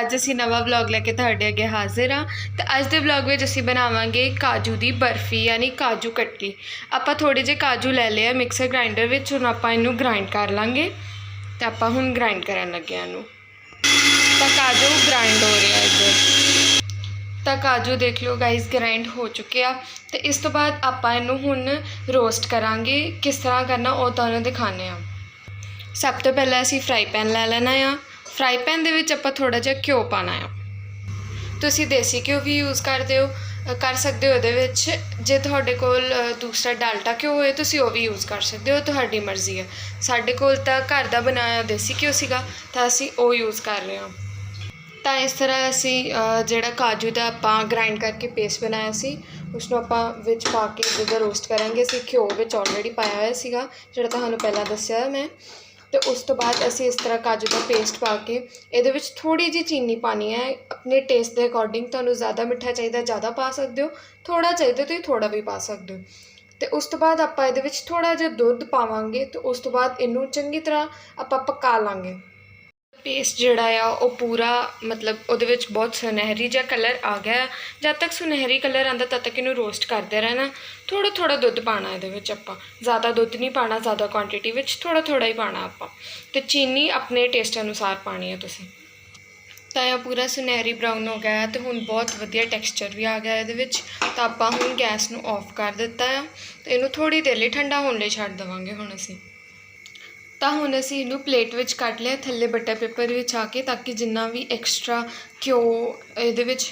ਅੱਜ ਅਸੀਂ ਨਵਾਂ ਵਲੌਗ ਲੈ ਕੇ ਤੁਹਾਡੇ ਅੱਗੇ ਹਾਜ਼ਰ ਹਾਂ। ਤੇ ਅੱਜ ਦੇ ਵਲੌਗ ਵਿੱਚ ਅਸੀਂ ਬਣਾਵਾਂਗੇ ਕਾਜੂ ਦੀ ਬਰਫੀ, ਯਾਨੀ ਕਾਜੂ ਕਟਲੀ। ਆਪਾਂ ਥੋੜੇ ਜਿਹੇ ਕਾਜੂ ਲੈ ਲਏ ਆ ਮਿਕਸਰ ਗ੍ਰਾਈਂਡਰ ਵਿੱਚ, ਹੁਣ ਆਪਾਂ ਇਹਨੂੰ ਗ੍ਰਾਈਂਡ ਕਰ ਲਾਂਗੇ। ਤੇ ਆਪਾਂ ਹੁਣ ਗ੍ਰਾਈਂਡ ਕਰਨ ਲੱਗੇ ਹਾਂ ਇਹਨੂੰ। ਤਾਂ ਕਾਜੂ ਗ੍ਰਾਈਂਡ ਹੋ ਰਿਹਾ ਇੱਧਰ। ਤਾਂ ਕਾਜੂ ਦੇਖ ਲਓ ਗਾਇਸ ਗ੍ਰਾਈਂਡ ਹੋ ਚੁੱਕੇ ਆ। ਤੇ ਇਸ ਤੋਂ ਬਾਅਦ ਆਪਾਂ ਇਹਨੂੰ ਹੁਣ ਰੋਸਟ ਕਰਾਂਗੇ। ਕਿਸ ਤਰ੍ਹਾਂ ਕਰਨਾ ਉਹ ਤੁਹਾਨੂੰ ਦਿਖਾਣੇ ਆ ਸਭ ਤੋਂ ਪਹਿਲਾਂ ਅਸੀਂ ਫਰਾਈ ਪੈਨ ਲੈ ਲੈਣਾ ਆ। ਫਰਾਈ ਪੈਨ ਦੇ ਵਿੱਚ ਆਪਾਂ ਥੋੜਾ ਜਿਹਾ ਘਿਓ ਪਾਣਾ ਆ। ਤੁਸੀਂ ਦੇਸੀ ਘਿਓ ਵੀ ਯੂਜ਼ ਕਰਦੇ ਹੋ ਕਰ ਸਕਦੇ ਹੋ ਇਹਦੇ ਵਿੱਚ। ਜੇ ਤੁਹਾਡੇ ਕੋਲ ਦੂਸਰਾ ਡਾਲਟਾ ਘਿਓ ਹੋਏ, ਤੁਸੀਂ ਉਹ ਵੀ ਯੂਜ਼ ਕਰ ਸਕਦੇ ਹੋ, ਤੁਹਾਡੀ ਮਰਜ਼ੀ ਹੈ ਸਾਡੇ ਕੋਲ ਤਾਂ ਘਰ ਦਾ ਬਣਾਇਆ ਦੇਸੀ ਘਿਓ ਸੀਗਾ, ਤਾਂ ਅਸੀਂ ਉਹ ਯੂਜ਼ ਕਰ ਰਹੇ ਹਾਂ। ਤਾਂ ਇਸ ਤਰ੍ਹਾਂ ਅਸੀਂ ਜਿਹੜਾ ਕਾਜੂ ਦਾ ਆਪਾਂ ਗ੍ਰਾਈਂਡ ਕਰਕੇ ਪੇਸਟ ਬਣਾਇਆ ਸੀ ਉਸ ਨੂੰ ਆਪਾਂ ਵਿੱਚ ਪਾ ਕੇ ਜਿੱਦਾਂ ਰੋਸਟ ਕਰਾਂਗੇ, ਅਸੀਂ ਘਿਓ ਵਿੱਚ ਆਲਰੇਡੀ ਪਾਇਆ ਹੋਇਆ ਸੀਗਾ, ਜਿਹੜਾ ਤੁਹਾਨੂੰ ਪਹਿਲਾਂ ਦੱਸਿਆ ਮੈਂ। ਤੇ ਉਸ ਤੋਂ ਬਾਅਦ ਅਸੀਂ ਇਸ ਤਰ੍ਹਾਂ ਕਾਜੂ ਦਾ ਪੇਸਟ ਪਾ ਕੇ ਇਹਦੇ ਵਿੱਚ ਥੋੜੀ ਜਿਹੀ ਚੀਨੀ ਪਾਣੀ ਹੈ। ਆਪਣੇ ਟੇਸਟ ਦੇ ਅਕੋਰਡਿੰਗ ਤੁਹਾਨੂੰ ਜ਼ਿਆਦਾ ਮਿੱਠਾ ਚਾਹੀਦਾ, ਜ਼ਿਆਦਾ ਪਾ ਸਕਦੇ ਹੋ ਥੋੜਾ ਚਾਹੀਦਾ ਤੁਸੀਂ ਥੋੜਾ ਵੀ ਪਾ ਸਕਦੇ ਹੋ। ਤੇ ਉਸ ਤੋਂ ਬਾਅਦ ਆਪਾਂ ਇਹਦੇ ਵਿੱਚ ਥੋੜਾ ਜਿਹਾ ਦੁੱਧ ਪਾਵਾਂਗੇ ਤੇ ਉਸ ਤੋਂ ਬਾਅਦ ਇਹਨੂੰ ਚੰਗੀ ਤਰ੍ਹਾਂ ਆਪਾਂ ਪਕਾ ਲਾਂਗੇ। ਪੇਸਟ ਜਿਹੜਾ ਆ, ਉਹ ਪੂਰਾ ਮਤਲਬ ਉਹਦੇ ਵਿੱਚ ਬਹੁਤ ਸੁਨਹਿਰੀ ਜਿਹਾ ਕਲਰ ਆ ਗਿਆ। ਹੈ। ਜਦ ਤੱਕ ਸੁਨਹਿਰੀ ਕਲਰ ਆਂਦਾ ਤਦ ਤੱਕ ਇਹਨੂੰ ਰੋਸਟ ਕਰਦੇ ਰਹਿਣਾ। ਥੋੜਾ ਥੋੜਾ ਦੁੱਧ ਪਾਣਾ ਇਹਦੇ ਵਿੱਚ ਆਪਾਂ। ਜ਼ਿਆਦਾ ਦੁੱਧ ਨਹੀਂ ਪਾਣਾ ਜ਼ਿਆਦਾ ਕੁਆਂਟੀਟੀ ਵਿੱਚ ਥੋੜਾ ਥੋੜਾ ਹੀ ਪਾਣਾ ਆਪਾਂ। ਤੇ ਚੀਨੀ ਆਪਣੇ ਟੇਸਟ ਅਨੁਸਾਰ ਪਾਣੀ ਹੈ ਤੁਸੀਂ। ਤਾਂ ਇਹ ਪੂਰਾ ਸੁਨਹਿਰੀ ਬਰਾਊਨ ਹੋ ਗਿਆ ਹੈ ਤੇ ਹੁਣ ਬਹੁਤ ਵਧੀਆ ਟੈਕਸਚਰ ਵੀ ਆ ਗਿਆ ਇਹਦੇ ਵਿੱਚ। ਤਾਂ ਆਪਾਂ ਹੁਣ ਗੈਸ ਨੂੰ ਆਫ ਕਰ ਦਿੱਤਾ ਆ। ਤੇ ਇਹਨੂੰ ਥੋੜੀ ਦੇਰ ਲਈ ਠੰਡਾ ਹੋਣ ਲਈ ਛੱਡ ਦੇਵਾਂਗੇ ਹੁਣ ਅਸੀਂ। ਤਾਂ ਹੁਣ ਅਸੀਂ ਇਹਨੂੰ ਪਲੇਟ ਵਿੱਚ ਕੱਢ ਲਿਆ, ਥੱਲੇ ਬਟਰ ਪੇਪਰ ਵਿੱਚ ਆ ਕੇ, ਤਾਂ ਕਿ ਜਿੰਨਾ ਵੀ ਐਕਸਟਰਾ ਘਿਓ ਇਹਦੇ ਵਿੱਚ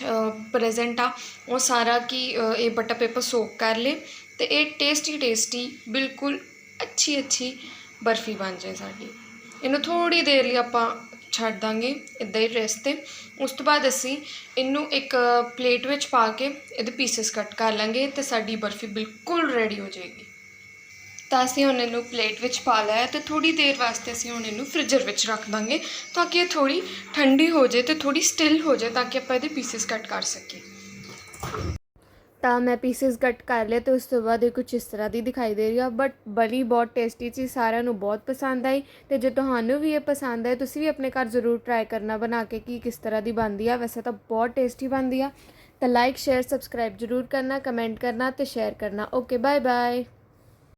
ਪ੍ਰੈਜ਼ੈਂਟ ਆ, ਉਹ ਸਾਰਾ ਕੀ ਇਹ ਬਟਰ ਪੇਪਰ ਸੋਕ ਕਰ ਲੇ ਤੇ ਇਹ ਟੇਸਟੀ ਟੇਸਟੀ ਬਿਲਕੁਲ ਅੱਛੀ ਅੱਛੀ ਬਰਫੀ ਬਣ ਜਾਏ ਸਾਡੀ। ਇਹਨੂੰ ਥੋੜੀ ਦੇਰ ਲਈ ਆਪਾਂ ਛੱਡ ਦਾਂਗੇ ਇਦਾਂ ਹੀ ਰੈਸਟ ਤੇ। ਉਸ ਤੋਂ ਬਾਅਦ ਅਸੀਂ ਇਹਨੂੰ ਇੱਕ ਪਲੇਟ ਵਿੱਚ ਪਾ ਕੇ ਇਹਦੇ ਪੀਸਸ ਕੱਟ ਕਰ ਲਾਂਗੇ ਤੇ ਸਾਡੀ ਬਰਫੀ ਬਿਲਕੁਲ ਰੈਡੀ ਹੋ ਜਾਏਗੀ। ਤਾਂ ਅਸੀਂ ਹੁਣ ਇਹਨੂੰ ਪਲੇਟ ਵਿੱਚ ਪਾ ਲਿਆ ਹੈ ਤੇ ਥੋੜੀ ਦੇਰ ਵਾਸਤੇ ਅਸੀਂ ਹੁਣ ਇਹਨੂੰ ਫ੍ਰਿਜਰ ਵਿੱਚ ਰੱਖ ਦਾਂਗੇ ਤਾਂ ਕਿ ਇਹ ਥੋੜੀ ਠੰਡੀ ਹੋ ਜਾਏ ਤੇ ਥੋੜੀ ਸਟਿਲ ਹੋ ਜਾਏ ਤਾਂ ਕਿ ਆਪਾਂ ਇਹਦੇ ਪੀਸਸ ਕੱਟ ਕਰ ਸਕੀਏ। ਤਾਂ ਮੈਂ ਪੀਸਸ ਕੱਟ ਕਰ ਲਿਆ ਤੇ ਉਸ ਤੋਂ ਬਾਅਦ ਇਹ ਕੁਝ ਇਸ ਤਰ੍ਹਾਂ ਦੀ ਦਿਖਾਈ ਦੇ ਰਹੀ ਆ ਬਟ ਬੜੀ ਬਹੁਤ ਟੇਸਟੀ ਸੀ, ਸਾਰਿਆਂ ਨੂੰ ਬਹੁਤ ਪਸੰਦ ਆਈ ਤੇ ਜੇ ਤੁਹਾਨੂੰ ਵੀ ਇਹ ਪਸੰਦ ਆਏ, ਤੁਸੀਂ ਵੀ ਆਪਣੇ ਘਰ ਜ਼ਰੂਰ ਟਰਾਈ ਕਰਨਾ ਬਣਾ ਕੇ ਕਿ ਕਿਸ ਤਰ੍ਹਾਂ ਦੀ ਬਣਦੀ ਆ। ਵੈਸੇ ਤਾਂ ਬਹੁਤ ਟੇਸਟੀ ਬਣਦੀ ਆ। ਤਾਂ ਲਾਈਕ ਸ਼ੇਅਰ ਸਬਸਕ੍ਰਾਈਬ ਜ਼ਰੂਰ ਕਰਨਾ ਕਮੈਂਟ ਕਰਨਾ ਤੇ ਸ਼ੇਅਰ ਕਰਨਾ। Okay bye bye